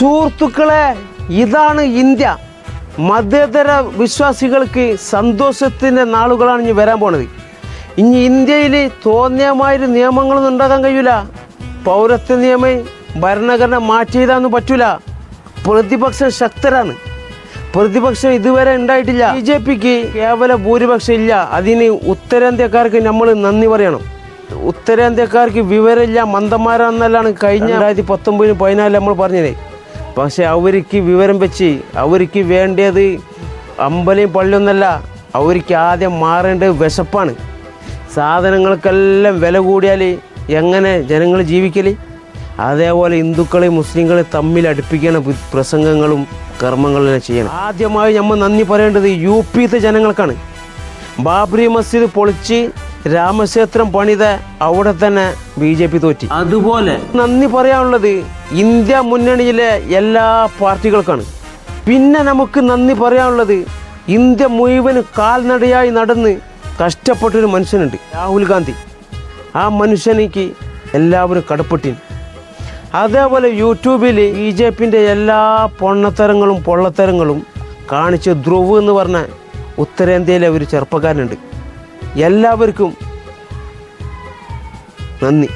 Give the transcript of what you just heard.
സുഹൃത്തുക്കളെ ഇതാണ് ഇന്ത്യ. മതേതര വിശ്വാസികൾക്ക് സന്തോഷത്തിന്റെ നാളുകളാണ് ഇനി വരാൻ പോണത്. ഇനി ഇന്ത്യയിൽ തോന്നിയമായൊരു നിയമങ്ങളൊന്നും ഉണ്ടാക്കാൻ കഴിയൂല. പൗരത്വ നിയമം ഭരണഘടന മാറ്റിയതാന്ന് പറ്റൂല. പ്രതിപക്ഷം ശക്തരാണ്. പ്രതിപക്ഷം ഇതുവരെ ഉണ്ടായിട്ടില്ല. ബി ജെ പിക്ക് കേവല ഭൂരിപക്ഷം ഇല്ല. അതിന് ഉത്തരേന്ത്യക്കാർക്ക് നമ്മൾ നന്ദി പറയണം. ഉത്തരേന്ത്യക്കാർക്ക് വിവരമില്ല. മന്ദന്മാരാണെന്നല്ലാണ് കഴിഞ്ഞ രണ്ടായിരത്തി പത്തൊമ്പതിന് പതിനാലിൽ നമ്മൾ പറഞ്ഞത്. പക്ഷെ അവർക്ക് വിവരം വെച്ച് അവർക്ക് വേണ്ടത് അമ്പലയും പള്ളിയൊന്നല്ല അവർക്ക് ആദ്യം മാറേണ്ടത് വിശപ്പാണ്. സാധനങ്ങൾക്കെല്ലാം വില കൂടിയാൽ എങ്ങനെ ജനങ്ങൾ ജീവിക്കൽ അതേപോലെ ഹിന്ദുക്കളെ മുസ്ലിങ്ങളെ തമ്മിൽ അടുപ്പിക്കണ പ്രസംഗങ്ങളും കർമ്മങ്ങളും ചെയ്യണം. ആദ്യമായി നമ്മൾ നന്ദി പറയേണ്ടത് യു പിത്തെ ജനങ്ങൾക്കാണ്. ബാബറി മസ്ജിദ് പൊളിച്ച് രാമക്ഷേത്രം പണിത അവിടെ തന്നെ ബി ജെ പി തോറ്റി. അതുപോലെ നന്ദി പറയാനുള്ളത് ഇന്ത്യ മുന്നണിയിലെ എല്ലാ പാർട്ടികൾക്കാണ്. പിന്നെ നമുക്ക് നന്ദി പറയാനുള്ളത് ഇന്ത്യ മുഴുവൻ കാൽനടയായി നടന്ന് കഷ്ടപ്പെട്ടൊരു മനുഷ്യനുണ്ട് രാഹുൽ ഗാന്ധി. ആ മനുഷ്യനിക്ക് എല്ലാവരും കടപ്പെട്ടിന്. അതേപോലെ യൂട്യൂബിൽ ബി ജെ പിന്റെ എല്ലാ പൊണ്ണത്തരങ്ങളും പൊള്ളത്തരങ്ങളും കാണിച്ച ധ്രുവ് എന്ന് പറഞ്ഞ ഉത്തരേന്ത്യയിലെ ഒരു ചെറുപ്പക്കാരനുണ്ട്. എല്ലാവർക്കും നന്ദി.